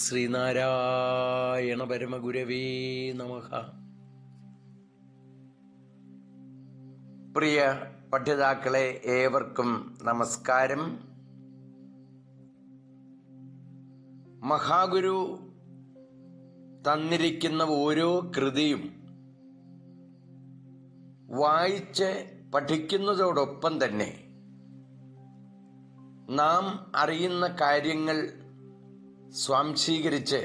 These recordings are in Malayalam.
ശ്രീനാരായണ പരമഗുരവേ നമ. പ്രിയ പഠിതാക്കളെ ഏവർക്കും നമസ്കാരം. മഹാഗുരു തന്നിരിക്കുന്ന ഓരോ കൃതിയും വായിച്ച് പഠിക്കുന്നതോടൊപ്പം തന്നെ നാം അറിയുന്ന കാര്യങ്ങൾ സ്വാംശീകരിച്ച്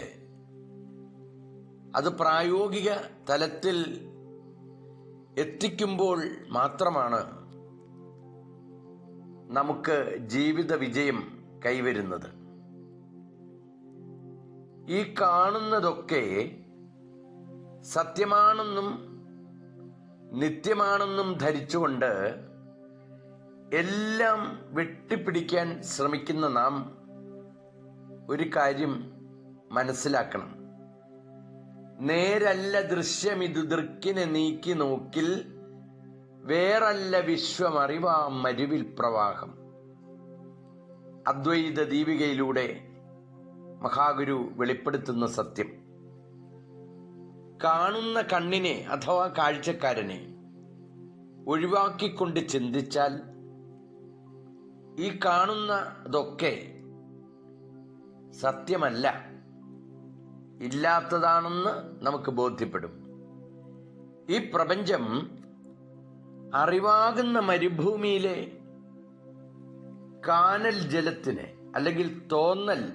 അത് പ്രായോഗിക തലത്തിൽ എത്തിക്കുമ്പോൾ മാത്രമാണ് നമുക്ക് ജീവിത വിജയം കൈവരുന്നത്. ഈ കാണുന്നതൊക്കെ സത്യമാണെന്നും നിത്യമാണെന്നും ധരിച്ചുകൊണ്ട് എല്ലാം വെട്ടിപ്പിടിക്കാൻ ശ്രമിക്കുന്ന നാം ഒരു കാര്യം മനസ്സിലാക്കണം. നേരല്ല ദൃശ്യം ഇത് ദൃക്കിനെ നീക്കി നോക്കിൽ വേറല്ല വിശ്വമറിവാം മരുവിൽ പ്രവാഹം. അദ്വൈത ദീപികയിലൂടെ മഹാഗുരു വെളിപ്പെടുത്തുന്ന സത്യം. കാണുന്ന കണ്ണിനെ അഥവാ കാഴ്ചക്കാരനെ ഒഴിവാക്കിക്കൊണ്ട് ചിന്തിച്ചാൽ ഈ കാണുന്നതൊക്കെ സത്യമല്ല. ഇല്ലാത്തതാണെന്ന് നമുക്ക് ബോധ്യപ്പെടും. ഈ പ്രപഞ്ചം അറിവാകുന്ന മരുഭൂമിയിലെ കാനൽ ജലത്തിന് അല്ലെങ്കിൽ തോന്നൽ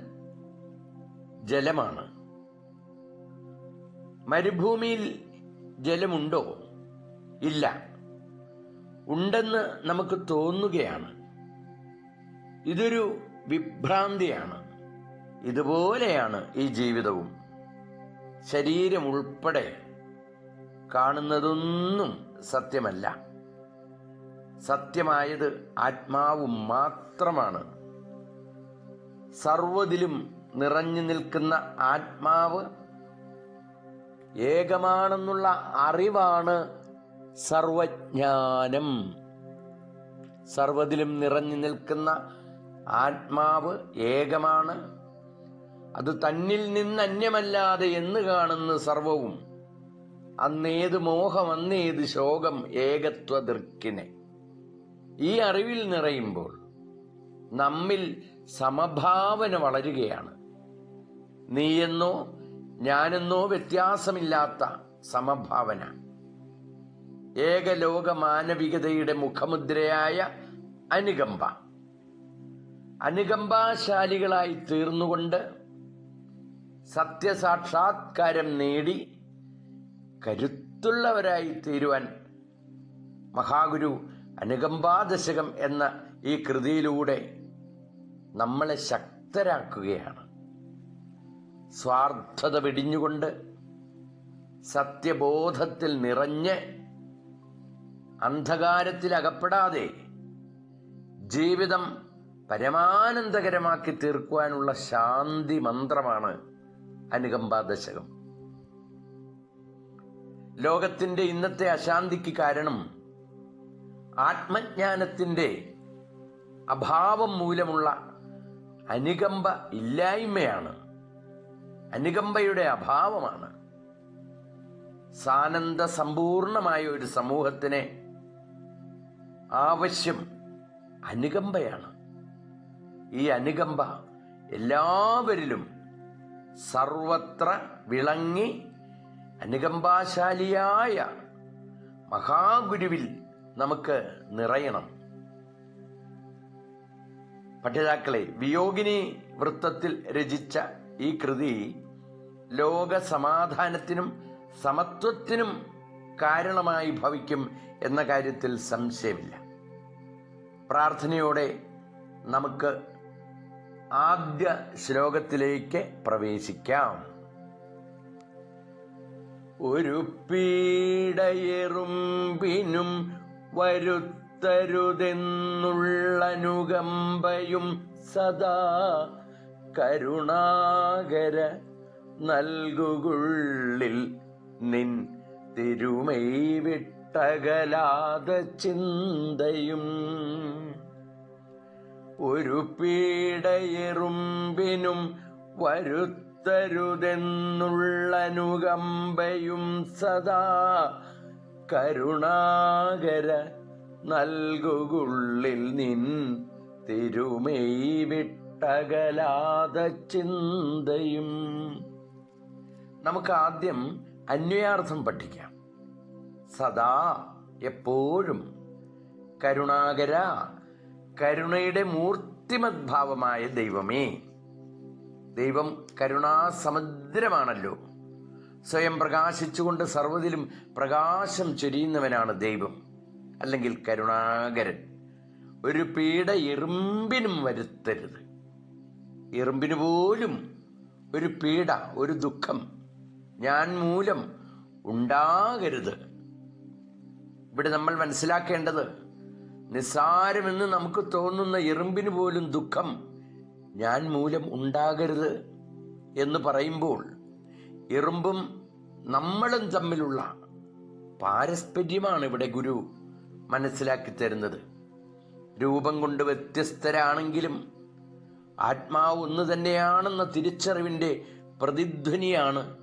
ജലമാണ്. മരുഭൂമിയിൽ ജലമുണ്ടോ? ഇല്ല. ഉണ്ടെന്ന് നമുക്ക് തോന്നുകയാണ്. ഇതൊരു വിഭ്രാന്തിയാണ്. ഇതുപോലെയാണ് ഈ ജീവിതവും. ശരീരം ഉൾപ്പെടെ കാണുന്നതൊന്നും സത്യമല്ല. സത്യമായത് ആത്മാവ് മാത്രമാണ്. സർവതിലും നിറഞ്ഞു നിൽക്കുന്ന ആത്മാവ് ഏകമാണെന്നുള്ള അറിവാണ് സർവജ്ഞാനം. സർവതിലും നിറഞ്ഞു നിൽക്കുന്ന ആത്മാവ് ഏകമാണ്. അത് തന്നിൽ നിന്ന് അന്യമല്ലാതെ എന്ന് കാണുന്ന സർവവും. അന്നേത് മോഹം അന്നേത് ശോകം ഏകത്വ ദൃക്കിനെ ഈ അറിവിൽ നിറയുമ്പോൾ നമ്മിൽ സമഭാവന വളരുകയാണ്. നീയെന്നോ ഞാനെന്നോ വ്യത്യാസമില്ലാത്ത സമഭാവന. ഏകലോക മാനവികതയുടെ മുഖമുദ്രയായ അനുകമ്പ. അനുകമ്പാശാലികളായി തീർന്നുകൊണ്ട് സത്യസാക്ഷാത്കാരം നേടി കരുത്തുള്ളവരായി തീരുവാൻ മഹാഗുരു അനുകമ്പാദശകം എന്ന ഈ കൃതിയിലൂടെ നമ്മളെ ശക്തരാക്കുകയാണ്. സ്വാർത്ഥത വെടിഞ്ഞുകൊണ്ട് സത്യബോധത്തിൽ നിറഞ്ഞ് അന്ധകാരത്തിൽ അകപ്പെടാതെ ജീവിതം പരമാനന്ദകരമാക്കി തീർക്കുവാനുള്ള ശാന്തി മന്ത്രമാണ് അനുകമ്പാദശകം. ലോകത്തിന്റെ ഇന്നത്തെ അശാന്തിക്ക് കാരണം ആത്മജ്ഞാനത്തിന്റെ അഭാവം മൂലമുള്ള അനുകമ്പ ഇല്ലായ്മയാണ്. അനുകമ്പയുടെ അഭാവമാണ്. സാനന്ദ സമ്പൂർണമായ ഒരു സമൂഹത്തിന് ആവശ്യം അനുകമ്പയാണ്. ഈ അനുകമ്പ എല്ലാവരിലും സർവത്ര വിളങ്ങി അനുകമ്പാശാലിയായ മഹാഗുരുവിൽ നമുക്ക് നിറയണം. പഠിതാക്കളെ വിയോഗിനി വൃത്തത്തിൽ രചിച്ച ഈ കൃതി ലോക സമാധാനത്തിനും സമത്വത്തിനും കാരണമായി ഭവിക്കും എന്ന കാര്യത്തിൽ സംശയമില്ല. പ്രാർത്ഥനയോടെ നമുക്ക് ആദ്യ ശ്ലോകത്തിലേക്ക് പ്രവേശിക്കാം. ഒരു പീഡയെറുമ്പിനും വരുത്തരുതെന്നുള്ളനുകമ്പയും സദാ കരുണാകര നൽകുകുള്ളിൽ നിൻ തിരുമൈ വിട്ടകലാത ചിന്തയും ഒരു പീഡയെറുമ്പിനും വരുത്ത വരുത്തരുതെന്നുള്ളനുകമ്പയും സദാ കരുണാകര നൽകുകുള്ളിൽ നിൻ തിരുമൈ വിട്ടകലാത ചിന്തയും. നമുക്ക് ആദ്യം അന്വയാർത്ഥം പഠിക്കാം. സദാ എപ്പോഴും കരുണാകര കരുണയുടെ മൂർത്തിമദ്ഭാവമായ ദൈവമേ. ദൈവം കരുണാസമുദ്രമാണല്ലോ. സ്വയം പ്രകാശിച്ചുകൊണ്ട് സർവതിലും പ്രകാശം ചൊരിയുന്നവനാണ് ദൈവം. അല്ലെങ്കിൽ കരുണാകരൻ. ഒരു പീഡ എറുമ്പിനും വരുത്തരുത്. എറുമ്പിന് പോലും ഒരു പീഡ ഒരു ദുഃഖം ഞാൻ മൂലം ഉണ്ടാകരുത്. ഇവിടെ നമ്മൾ മനസ്സിലാക്കേണ്ടത് നിസ്സാരമെന്ന് നമുക്ക് തോന്നുന്ന എറുമ്പിന് പോലും ദുഃഖം ഞാൻ മൂലം ഉണ്ടാകരുത് എന്ന് പറയുമ്പോൾ എറുമ്പും നമ്മളും തമ്മിലുള്ള പാരസ്പര്യമാണ് ഇവിടെ ഗുരു മനസ്സിലാക്കി തരുന്നത്. രൂപം കൊണ്ട് വ്യത്യസ്തരാണെങ്കിലും ആത്മാവ് ഒന്ന് തന്നെയാണെന്ന തിരിച്ചറിവിന്റെ പ്രതിധ്വനിയാണ്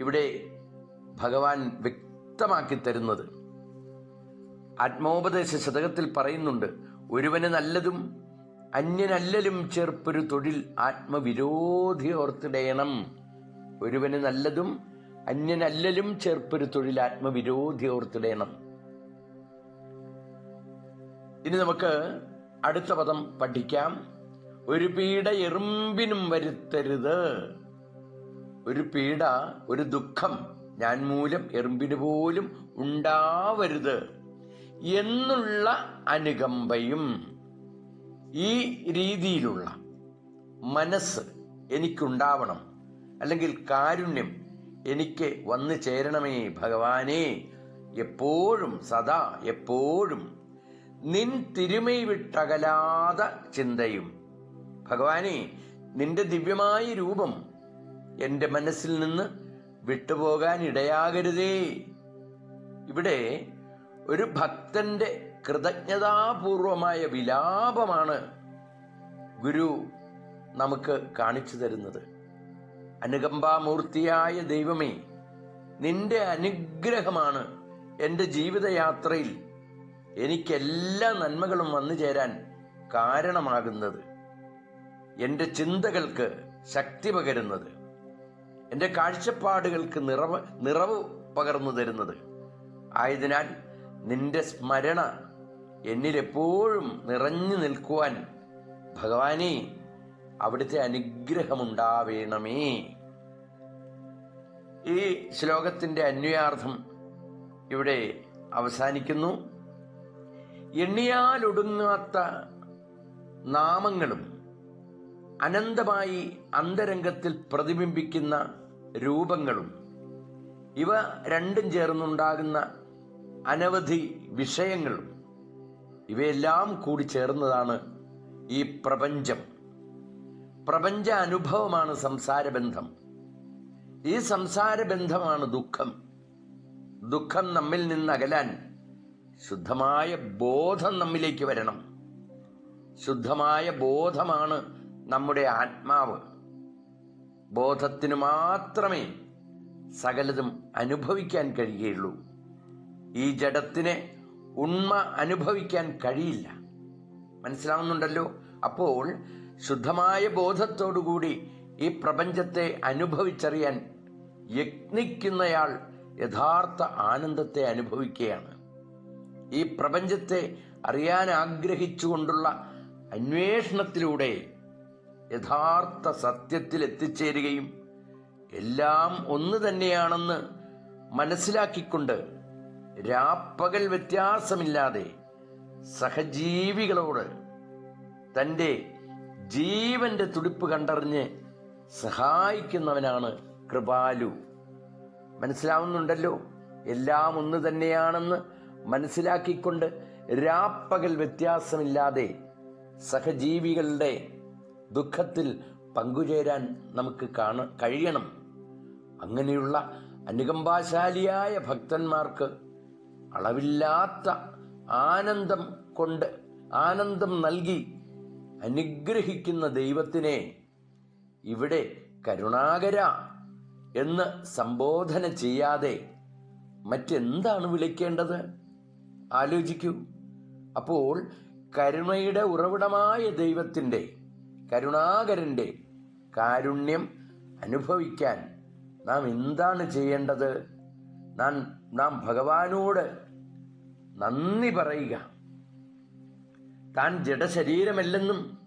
ഇവിടെ ഭഗവാൻ വ്യക്തമാക്കി തരുന്നത്. ആത്മോപദേശ ശതകത്തിൽ പറയുന്നുണ്ട് ഒരുവന് നല്ലതും അന്യനല്ലലും ചേർപ്പൊരു തൊഴിൽ ആത്മവിരോധി ഓർത്തിടയണം ഒരുവന് നല്ലതും അന്യനല്ലലും ചേർപ്പൊരു തൊഴിൽ ആത്മവിരോധി ഓർത്തിടയണം ഇനി നമുക്ക് അടുത്ത പദം പഠിക്കാം. ഒരു പീഡ എറുമ്പിനും വരുത്തരുത്. ഒരു പീഡ ഒരു ദുഃഖം ഞാൻ മൂലം എറുമ്പിന് പോലും ഉണ്ടാവരുത്. എന്നുള്ള അനുകമ്പയും ഈ രീതിയിലുള്ള മനസ്സ് എനിക്കുണ്ടാവണം അല്ലെങ്കിൽ കാരുണ്യം എനിക്ക് വന്നു ചേരണമേ ഭഗവാനെ. എപ്പോഴും സദാ എപ്പോഴും നിൻ തിരുമൈ വിട്ടകലാത ചിന്തയും. ഭഗവാനെ നിന്റെ ദിവ്യമായ രൂപം എന്റെ മനസ്സിൽ നിന്ന് വിട്ടുപോകാൻ ഇടയാകരുതേ ഇവിടെ ഒരു ഭക്തന്റെ കൃതജ്ഞതാപൂർവമായ വിലാപമാണ് ഗുരു നമുക്ക് കാണിച്ചു തരുന്നത്. അനുകമ്പാമൂർത്തിയായ ദൈവമേ നിന്റെ അനുഗ്രഹമാണ് എന്റെ ജീവിതയാത്രയിൽ എനിക്കെല്ലാ നന്മകളും വന്നു ചേരാൻ കാരണമാകുന്നത്. എന്റെ ചിന്തകൾക്ക് ശക്തി പകരുന്നത്. എന്റെ കാഴ്ചപ്പാടുകൾക്ക് നിറവ് നിറവ് പകർന്നു തരുന്നത്. ആയതിനാൽ നിന്റെ സ്മരണ എന്നിലെപ്പോഴും നിറഞ്ഞു നിൽക്കുവാൻ ഭഗവാനെ അവിടുത്തെ അനുഗ്രഹമുണ്ടാവേണമേ. ഈ ശ്ലോകത്തിന്റെ അന്വയാർത്ഥം ഇവിടെ അവസാനിക്കുന്നു. എണ്ണിയാലൊടുങ്ങാത്ത നാമങ്ങളും അനന്തമായി അന്തരംഗത്തിൽ പ്രതിബിംബിക്കുന്ന രൂപങ്ങളും ഇവ രണ്ടും ചേർന്നുണ്ടാകുന്ന അനവധി വിഷയങ്ങളും ഇവയെല്ലാം കൂടി ചേർന്നതാണ് ഈ പ്രപഞ്ചം. പ്രപഞ്ച അനുഭവമാണ് സംസാരബന്ധം. ഈ സംസാരബന്ധമാണ് ദുഃഖം. ദുഃഖം നമ്മിൽ നിന്ന് അകലാൻ ശുദ്ധമായ ബോധം നമ്മിലേക്ക് വരണം. ശുദ്ധമായ ബോധമാണ് നമ്മുടെ ആത്മാവ്. ബോധത്തിന് മാത്രമേ സകലതും അനുഭവിക്കാൻ കഴിയുകയുള്ളൂ. ഈ ജഡത്തിന് ഉണ്മ അനുഭവിക്കാൻ കഴിയില്ല. മനസ്സിലാവുന്നുണ്ടല്ലോ? അപ്പോൾ ശുദ്ധമായ ബോധത്തോടുകൂടി ഈ പ്രപഞ്ചത്തെ അനുഭവിച്ചറിയാൻ യത്നിക്കുന്നയാൾ യഥാർത്ഥ ആനന്ദത്തെ അനുഭവിക്കുകയാണ്. ഈ പ്രപഞ്ചത്തെ അറിയാൻ ആഗ്രഹിച്ചുകൊണ്ടുള്ള അന്വേഷണത്തിലൂടെ യഥാർത്ഥ സത്യത്തിൽ എത്തിച്ചേരുകയും എല്ലാം ഒന്ന് തന്നെയാണെന്ന് മനസ്സിലാക്കിക്കൊണ്ട് രാപ്പകൽ വ്യത്യാസമില്ലാതെ സഹജീവികളോട് തന്റെ ജീവന്റെ തുടിപ്പ് കണ്ടറിഞ്ഞ് സഹായിക്കുന്നവനാണ് കൃപാലു. മനസ്സിലാവുന്നുണ്ടല്ലോ? എല്ലാം ഒന്ന് തന്നെയാണെന്ന് മനസ്സിലാക്കിക്കൊണ്ട് രാപ്പകൽ വ്യത്യാസമില്ലാതെ സഹജീവികളുടെ ദുഃഖത്തിൽ പങ്കുചേരാൻ നമുക്ക് കാണ കഴിയണം. അങ്ങനെയുള്ള അനുകമ്പാശാലിയായ ഭക്തന്മാർക്ക് അളവില്ലാത്ത ആനന്ദം കൊണ്ട് ആനന്ദം നൽകി അനുഗ്രഹിക്കുന്ന ദൈവത്തിനെ ഇവിടെ കരുണാകര എന്ന് സംബോധന ചെയ്യാതെ മറ്റെന്താണ് വിളിക്കേണ്ടത്? ആലോചിക്കൂ. അപ്പോൾ കരുണയുടെ ഉറവിടമായ ദൈവത്തിന്റെ കരുണാകരന്റെ കാരുണ്യം അനുഭവിക്കാൻ നാം എന്താണ് ചെയ്യേണ്ടത്? നാം നാം ഭഗവാനോട് നന്ദി പറയുക. താൻ ജഡശരീരമല്ലെന്നും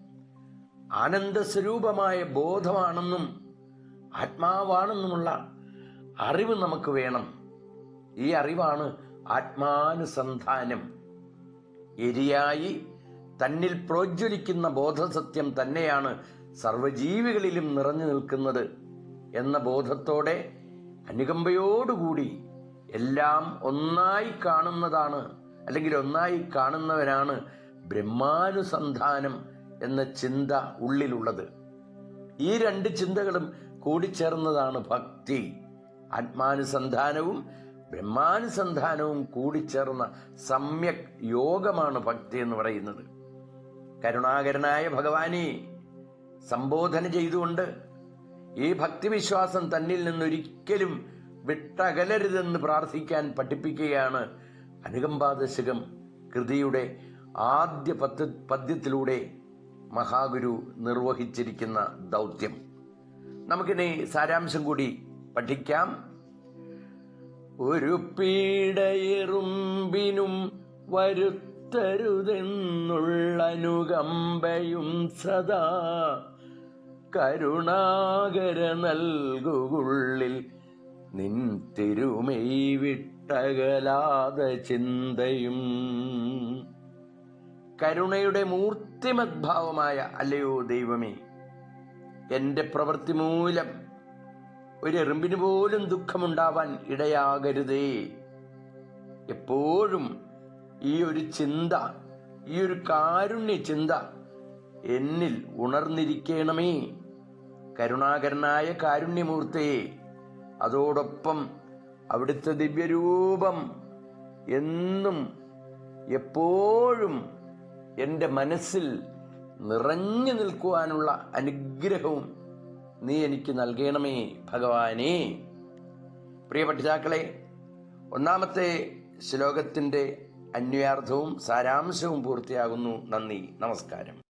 ആനന്ദസ്വരൂപമായ ബോധമാണെന്നും ആത്മാവാണെന്നുമുള്ള അറിവ് നമുക്ക് വേണം. ഈ അറിവാണ് ആത്മാനുസന്ധാനം. എരിയായി തന്നിൽ പ്രോജ്വലിക്കുന്ന ബോധസത്യം തന്നെയാണ് സർവജീവികളിലും നിറഞ്ഞു നിൽക്കുന്നത് എന്ന ബോധത്തോടെ അനുകമ്പയോടുകൂടി എല്ലാം ഒന്നായി കാണുന്നതാണ് അല്ലെങ്കിൽ ഒന്നായി കാണുന്നവനാണ് ബ്രഹ്മാനുസന്ധാനം എന്ന ചിന്ത ഉള്ളിലുള്ളത്. ഈ രണ്ട് ചിന്തകളും കൂടിച്ചേർന്നതാണ് ഭക്തി. ആത്മാനുസന്ധാനവും ബ്രഹ്മാനുസന്ധാനവും കൂടിച്ചേർന്ന സമ്യക് യോഗമാണ് ഭക്തി എന്ന് പറയുന്നത്. കരുണാകരനായ ഭഗവാനെ സംബോധന ചെയ്തുകൊണ്ട് ഈ ഭക്തിവിശ്വാസം തന്നിൽ നിന്നൊരിക്കലും വിട്ടകലരുതെന്ന് പ്രാർത്ഥിക്കാൻ പഠിപ്പിക്കുകയാണ് അനുകമ്പാദശകം കൃതിയുടെ ആദ്യ പത്ത് പദ്യത്തിലൂടെ മഹാഗുരു നിർവഹിച്ചിരിക്കുന്ന ദൗത്യം. നമുക്കിനി സാരാംശം കൂടി പഠിക്കാം. ഒരു പീഡയെറുമ്പിനും വരുത്തരുതെന്നുള്ള അനുകമ്പയും സദാ കരുണാകര നൽകുകുള്ളിൽ നിൻ തിരുമൈ വിട്ടകലാത ചിന്തയും കരുണയുടെ മൂർത്തിമദ്ഭാവമായ അല്ലയോ ദൈവമേ എന്റെ പ്രവൃത്തി മൂലം ഒരു എറുമ്പിന് പോലും ദുഃഖമുണ്ടാവാൻ ഇടയാകരുതേ. എപ്പോഴും ഈ ഒരു ചിന്ത ഈ ഒരു കാരുണ്യ ചിന്ത എന്നിൽ ഉണർന്നിരിക്കണമേ. കരുണാകരനായ കാരുണ്യമൂർത്തയെ അതോടൊപ്പം അവിടുത്തെ ദിവ്യരൂപം എന്നും എപ്പോഴും എന്റെ മനസ്സിൽ നിറഞ്ഞു നിൽക്കുവാനുള്ള അനുഗ്രഹവും നീ എനിക്ക് നൽകണമേ ഭഗവാനെ. പ്രിയ പഠിതാക്കളെ ഒന്നാമത്തെ ശ്ലോകത്തിന്റെ അന്വയാർത്ഥവും സാരാംശവും പൂർത്തിയാകുന്നു. നന്ദി നമസ്കാരം.